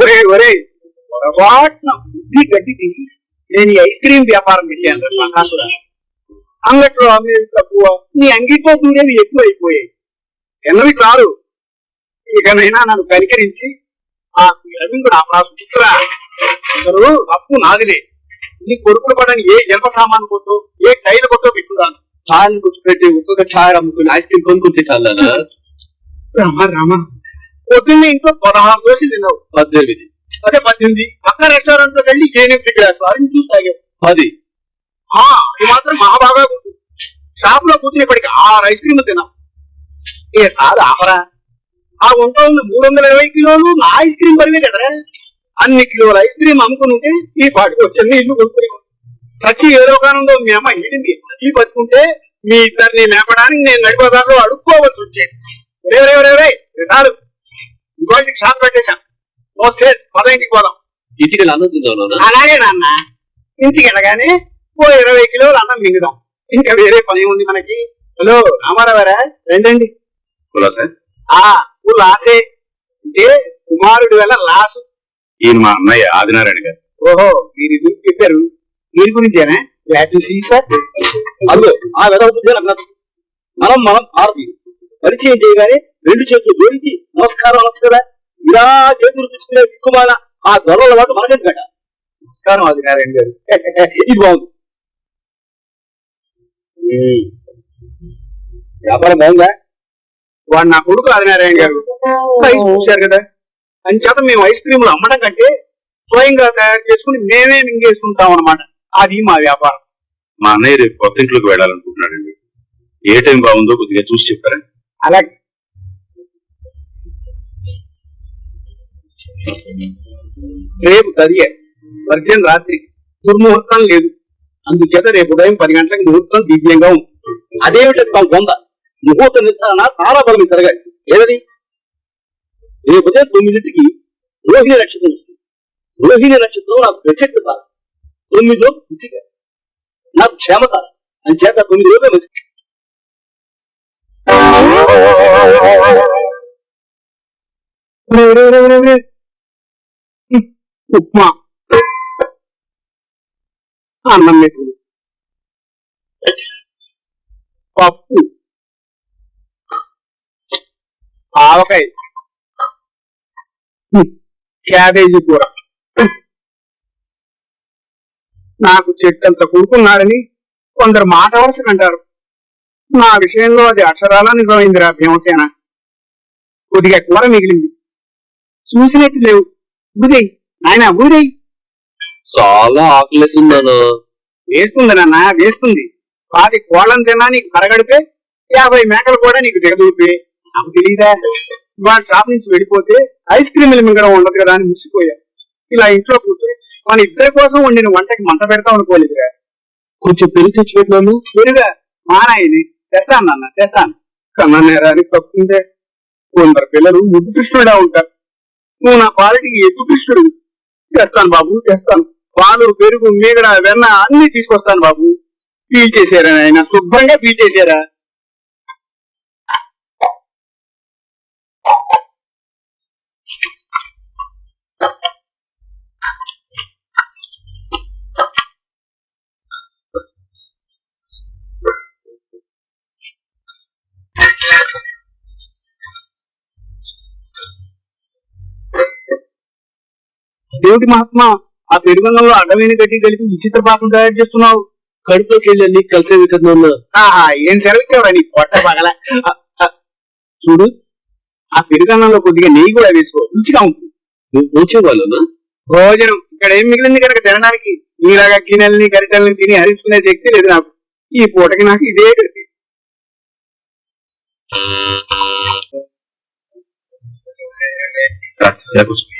ఒరే ఒరే పొరపాటున బుద్ధి గడ్డికి నేను ఈ ఐస్ క్రీమ్ వ్యాపారం పెట్టాను. అంగట్లో అమ్మేది తక్కువ నీ అంగిట్లో దూరేవి ఎక్కువ అయిపోయాయి ఎన్నవి చాలు ఇకనైనా నన్ను కనికరించి ఆ రవింద్రుడు ఆ ప్రాసురా అసలు అప్పు నాదిలే. నీ కొడుకులు పడని ఏ జన్మ సామాన్ కొట్టు ఏ టైల్ కొట్టో పెట్టుదాను ఛాయలు కూర్చోబెట్టి ఒక్కొక్క ఛాయ అమ్ముకుని ఐస్ క్రీమ్ కొనుక్కుంటే చాలా రామ రామ. పొద్దున్నే ఇంట్లో పదహారు దోశలు తిన్నావు. పద్దెనిమిది. అదే పద్దెనిమిది. పక్క రెస్టారెంట్లో వెళ్ళి ఎనిమిది గ్లాసులు అవి చూసి తాగావు పది. ఆ, అది మాత్రం మహాబాగా గుర్తు. షాప్లో కూర్చుని ఇప్పటికి ఆరు ఐస్ క్రీమ్ తిన్నాం. ఏ కాదు ఆపరా. ఆ వంట ఉంది మూడు వందల ఇరవై కిలోలు నా ఐస్ క్రీమ్ పరివే కదరా. అన్ని కిలోల ఐస్ క్రీమ్ అమ్ముకుని ఉంటే ఈ పాటికి వచ్చింది ఇల్లు కొనుక్కుని వచ్చి ఏ రోగానందో మీ అమ్మ ఈడింది ఈ బతుకుంటే మీ ఇద్దరిని మేపడానికి నేను నడిపదాలో అడుక్కోవలసి వచ్చేది. రే రే రే రే చాలు ఇంకోటికి షాప్ పెట్టేశాం. ఓ సేట్ పదైంటికి పోదాం. ఇంటికి వెళ్ళి అన్నం తిందాం నాన్న. అలాగే నాన్న. ఇంటికి వెళ్ళగానే ఓ ఇరవై కిలోలు అన్నం మింగుదాం ఇంకా వేరే పని ఉంది మనకి? హలో రామారావారా రండి సార్? ఆ ఊరు లాసే. అంటే కుమారుడి వల్ల లాసు. ఈయన మా అన్నయ్య ఆదినారాయణ గారు. ఓహో మీరు ఇది చెప్పారు? దీని గురించేనా? సార్. అదిగో ఆ వెదవ బుద్ధి నాకు నచ్చదు. మనం మనం భారతీయులు పరిచయం చేయగానే రెండు చేతులు జోడించి నమస్కారం అనొచ్చు కదా ఇలా చేతులు తీసుకునే దిక్కుమాల ఆ దొరల వాటి మనకేం కదా నమస్కారం ఆదినారాయణ గారు. ఇది బాగుంది. వ్యాపారం బాగుందా? వాడు నా కొడుకు ఆదినారాయణ గారు. సైజ్ చూశారు కదా. అంచేత మేము ఐస్ క్రీమ్లు అమ్మడం కంటే స్వయంగా తయారు చేసుకుని మేమే మింగేసుకుంటాం అనమాట అది మా వ్యాపారం. మా అన్నయ్య రేపు కొత్త ఇంట్లోకి వెళ్ళాలనుకుంటున్నాడండి. ఏ టైం బాగుందో కొద్దిగా చూసి చెప్పారండి. అలా రేపు తదియ. వర్జన్ రాత్రి. దుర్ముహూర్తం లేదు. అందుచేత రేపు ఉదయం పది గంటలకు ముహూర్తం దివ్యంగా ఉంది అదేమిటి తమ బొంద? ముహూర్త నిర్ధారణ చాలా బలం జరగాలి ఏదది? రేపు ఉదయం తొమ్మిదింటికి రోహిణి నక్షత్రం వస్తుంది. రోహిణి నక్షత్రం నాకు ప్రత్యక్షత రోజు పుట్టిక. నాకు క్షేమత అని చేత తొమ్మిది రోజులు మంచి ఉప్మా. అన్నం మెతుకులు పప్పు. ఆవకాయ. క్యాబేజీ కూర. నాకు చెట్టంత కొడుకున్నాడని కొందరు మాట వరుసకు నా విషయంలో అది అక్షరాలా నిజమైందిరా భీమసేన. కొద్దిగా కూర మిగిలింది. చూసినట్టు లేవు. ఊదేయ్ నాయన ఊదేయ్ చాలా ఆకలిస్తున్నాను వేస్తుంది నాన్న వేస్తుంది. పాతి కోళ్ళని తిన్నా నీకు పరగడితే యాభై మేకలు కూడా నీకు దిగదూపే. నాకు తెలియదా ఇవాళ షాప్ నుంచి వెళ్ళిపోతే ఐస్ క్రీములు మింగడం ఉండదు కదా అని ముసిపోయా ఇలా ఇంట్లో కూర్చొని మన ఇద్దరి కోసం వండిన వంటకి మంట పెడతాం అనుకోలేదురా. కొంచెం పెరుగు తెచ్చిపెట్టినాను పెరుగా? మా నాయని. తెస్తాను నాన్న తెస్తాను. కన్నా నేరానికి తప్పుంటే కొందరు పిల్లలు ముద్దు కృష్ణుడా ఉంటారు. నువ్వు నా పాలిటికి ఎద్దు కృష్ణుడు. తెస్తాను బాబు తెస్తాను. పాలు పెరుగు మీగడ వెన్న అన్ని తీసుకొస్తాను బాబు. పీల్చేశారా ఆయన శుభ్రంగా పీల్చేశారా? దేవుడి మహాత్మ ఆ పెరుగన్నంలో అడ్డమైన గడ్డి కలిపి విచిత్ర పాకం తయారు చేస్తున్నావు? కడుపులోకి వెళ్ళండి కలిసే కలిసేవి ఆహా ఏం సెలవిచ్చావురా నీ పొట్ట పగల? చూడు ఆ పెరుగన్నంలో కొద్దిగా నెయ్యి కూడా వేసుకో రుచిగా ఉంటుంది నువ్వు పోచే భోజనం ఇక్కడ ఏం మిగిలింది కనుక తినడానికి? నీలాగా గిన్నెల్ని గరిటెల్ని తిని హరించుకునే శక్తి లేదు నాకు. ఈ పూటకి నాకు ఇదే గతి. Gracias.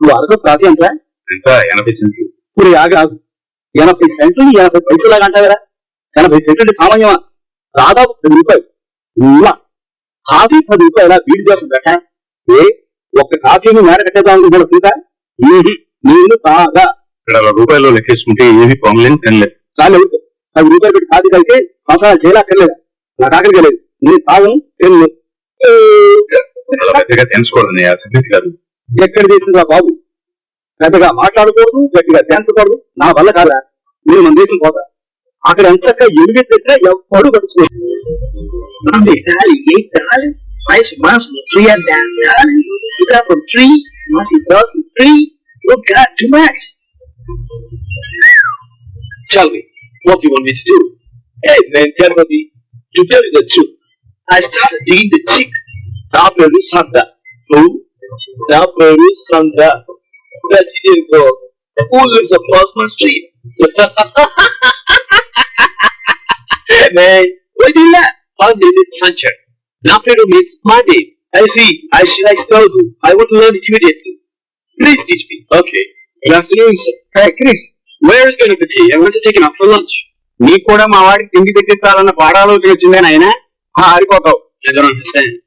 నువ్వు అరగ ప్రాతి అంటా ఎంత? ఎనభై సెంట్లు. ఇప్పుడు ఆగి ఆగు. ఎనభై సెంట్లు ఎనభై పైసలాగా అంటారా ఎనభై సెంట్లు అంటే సామాన్యమా? దాదాపు పది రూపాయలు. కాఫీ పది రూపాయల వీడి కోసం పెట్టా ఏ? ఒక్క కాఫీని మేడ కట్టేద్దాం కూడా తింటా నేను బాగా ఇక్కడ అరవై రూపాయలు లెక్కేసుకుంటే ఏది పొంగలేని తినలేదు చాలు పది రూపాయలు పెట్టి కాఫీ తాగితే సంవత్సరాలు చేయలేక్కర్లేదా నాకు ఆకలిగా లేదు. నేను తాగను తిన్ను ఎక్కడ చేసిందా బాబు పెద్దగా మాట్లాడకూడదు గట్టిగా ధ్యానించకూడదు నా వల్ల కాదా నేను మన దేశం పోతా అక్కడ ఎంచక్క ఎలుగు తెచ్చినా ఎవ్వడు పట్టుకోడు Dale, gay, dale. Mais mais no tree and down, dale. You got from tree, must it does the tree. Oh God, too much. Tell me, what do you want me to do? Hey man, to tell you the truth, I started digging the chick. నా పేరు సంద నువ్వు నా పేరు సంద That Indian girl who lives across my street. hey man, why do you laugh? Her name is Sanchar. నా పేరు means my name. I see, I should like Telugu. I want to learn it immediately. Please teach me. Okay. Good afternoon, sir. Hey, Chris. Where is Ganapati? I want to take him out for lunch. నీకు కూడా మా వాడికి తిండి తెచ్చిస్తారన్న పాడాలోచన వచ్చిందే నాయన Ha, Arikoto, General Hussain.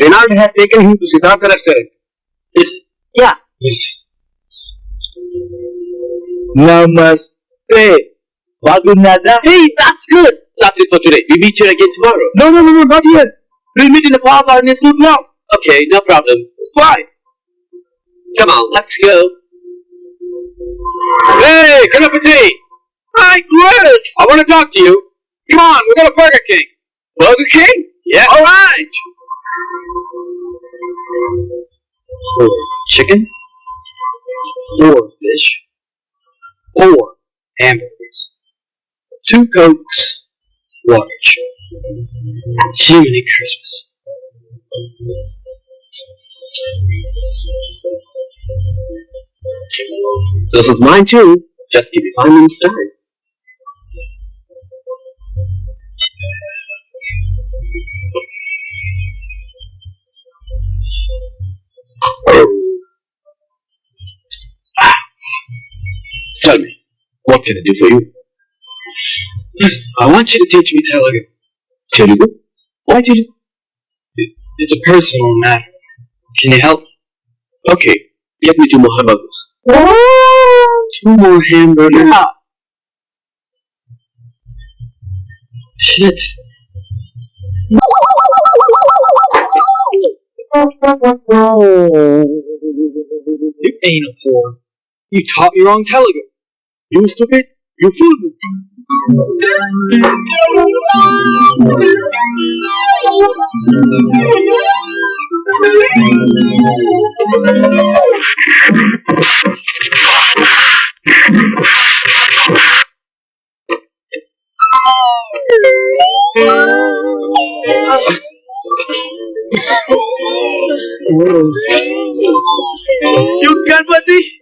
Reynald has taken him to Siddhartha restaurant. Yes. Yeah. Yes. Namaste. Vagunada. Hey, that's good. That's it for today. We meet here again tomorrow. No, no, no, no, not here. We'll meet in the park on this group now. Okay, no problem. Bye. Come on, let's go. Hey, good appetit! Hi, Chris! I want to talk to you. Come on, we got a Burger King. Burger King? Yeah. All right. Four chicken, four fish, four hamburgers, two cokes, large. Jiminy Christmas. This is mine too. Just give me five minutes time. Can I do for you? Hmm. I want you to teach me Telugu. Telugu? Why Telugu? It's a personal matter. Can you help? Okay, get me two more hamburgers. Two more hamburgers? Shit. You ain't a whore. You taught me wrong Telugu. You stupid! You fool! You can't, buddy!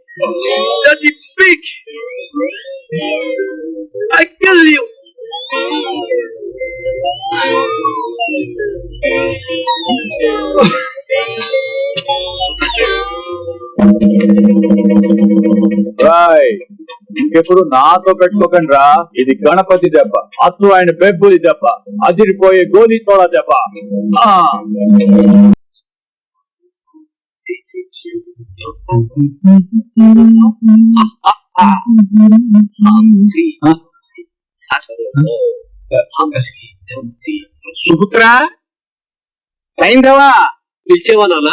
ఇంకెప్పుడు నాతో పెట్టుకోకండి రా ఇది గణపతి దెబ్బ అసలు ఆయన బెబ్బులి దెబ్బ అదిరిపోయే గోలీ తోడ దెబ్బ. సుపుత్ర సైంధవ పిలిచేవా నాన్న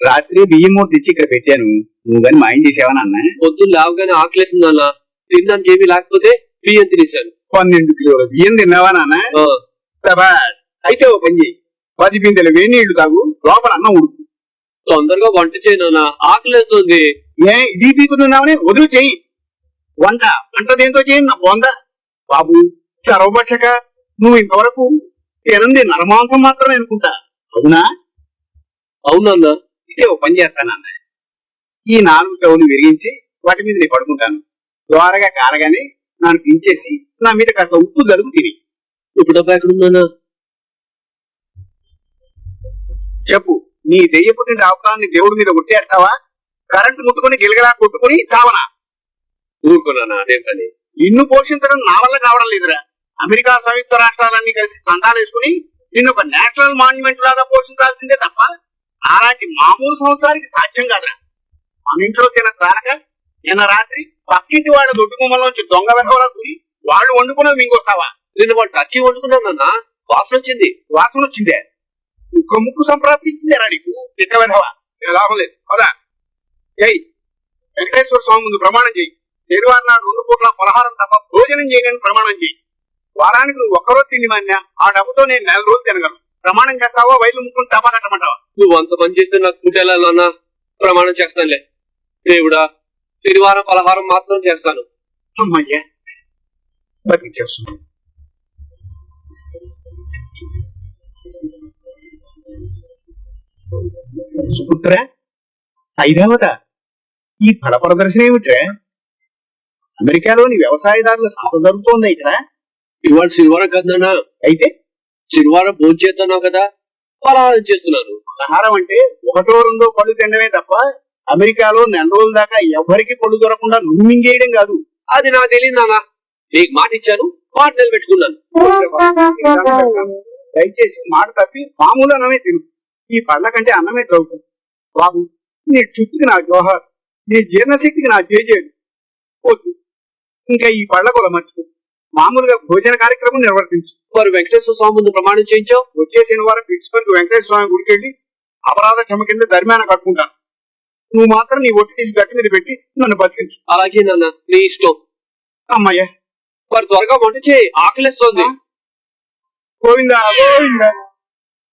రాత్రి బియ్యం మూట తెచ్చి ఇక్కడ పెట్టాను. నువ్వు కానీ మాయం చేసావా నాన్న? పొద్దున్న లేవగానే ఆకలేసింది నాన్న. తినడానికి ఏమీ లేకపోతే బియ్యం తినేశాను. పన్నెండు కిలోల. బియ్యం తిన్నావా నాన్న? ఆ. అయితే ఓ పని చేయి పది బిందెలు వేడి నీళ్ళు తాగు. లోపల అన్నం ఉడుకు. తొందరగా వంట చేయి నాన్న. ఆకలేస్తుంది ఏ ఇది పీకుతున్నావని వదులు చెయ్యి. వంట. వంట దేంతో చేయి? నా బొంద. బాబు సర్వభక్షక నువ్వు ఇంతవరకు తినంది నరమాంసం మాత్రమే అనుకుంటా. అవునా? అవునన్న అయితే ఓ పని చేస్తానన్న ఈ నాలుగు స్టవ్లు విరిగించి వాటి మీద నేను పడుకుంటాను. ద్వారగా కారగానే నన్ను దించేసి నా మీద కాస్త ఉప్పు జరుగు తిని. ఇప్పుడు డబ్బా ఎక్కడుందన్నా చెప్పు నీ దెయ్య పుట్టిన అవకాశాన్ని దేవుడి మీద కొట్టేస్తావా? కరెంటు ముట్టుకుని గిలగలా కొట్టుకుని చావనా? ఊరుకున్నానా అదే పని. నిన్ను పోషించడం నా వల్ల కావడం లేదురా. అమెరికా సంయుక్త రాష్ట్రాలన్నీ కలిసి చందాలు వేసుకుని నిన్ను ఒక నేషనల్ మాన్యుమెంట్ లాగా పోషించాల్సిందే తప్ప అలాంటి మామూలు సంవత్సరానికి సాధ్యం కాదురా. మన ఇంట్లో తిన తారక నిన్న రాత్రి? పక్కింటి వాళ్ళ దొడ్డు గుమ్మలోంచి దొంగ వెధవలా కూరి వాళ్ళు వండుకున్నవి మింగొస్తావా? నిన్న వాళ్ళు టర్కీ వండుకున్నానన్నా వాసన వచ్చింది. వాసన వచ్చిందే. ముక్క ముక్కు సంప్రాప్తించిందేరా నీకు? తిట్టవెనవా లాభం లేదు. అవునా జై వెంకటేశ్వర స్వామి ముందు ప్రమాణం చేయి. శనివారం రెండు పూట్ల పలహారం తప్ప భోజనం చేయని ప్రమాణం చేయి. వారానికి నువ్వు ఒక్కరోజు తిండి మాన్యా ఆ డబ్బుతో నేను నెల రోజులు తినగలను. ప్రమాణం చేస్తావా? ముక్కుని టపా కట్టమంటావా నువ్వు అంత పని చేస్తే నాకు పుట్టేలా ప్రమాణం చేస్తానులే. దేవుడా శనివారం పలహారం మాత్రం చేస్తాను. అమ్మయ్యా సుపుత్ర ఐరావత ఈ ఫల ప్రదర్శన ఏమిట్రా? అమెరికాలోని వ్యవసాయదారుల సభ జరుగుతోంది ఇక్కడ ఇవాళ శనివారం కదన్నా అయితే? శనివారం భోజనం చేస్తున్నావు కదా? పలహారం చేస్తున్నాను. ఆహారం అంటే ఒకటో రెండో పళ్ళు తినడమే తప్ప అమెరికాలో నెల రోజుల దాకా ఎవరికి పళ్ళు దొరకకుండా నువ్వు మింగేయడం కాదు. అది నాకు తెలియదు నాన్న. నీకు మాట ఇచ్చాను మాట నిలబెట్టుకున్నాను. దయచేసి మాట తప్పి మామూలు అన్నమే తిను. ఈ పళ్ళ కంటే అన్నమే చౌకు బాబు నీ చుట్టుకి నా జోహార్ నీ జీర్ణశక్తికి నా జేజేడు వద్దు ఇంకా ఈ పళ్ళ కూడా మర్చిపో. మామూలుగా భోజన కార్యక్రమం నిర్వర్తించు. మరి వెంకటేశ్వర స్వామి ముందు ప్రమాణం చేయించావు? వచ్చే శనివారం పిలుచుకొని వెంకటేశ్వర స్వామి గుడికి వెళ్ళి అపరాధ క్షమ కింద ధర్మాన కట్టుకుంటాను నువ్వు మాత్రం నీ ఒట్టి తీసి గట్టి మీద పెట్టి నన్ను బతికించు. అలాగే నాన్న నీ ఇష్టం. అమ్మయ్య. మరి త్వరగా వంట చేయి ఆకలిస్తోంది. గోవిందా గోవిందా.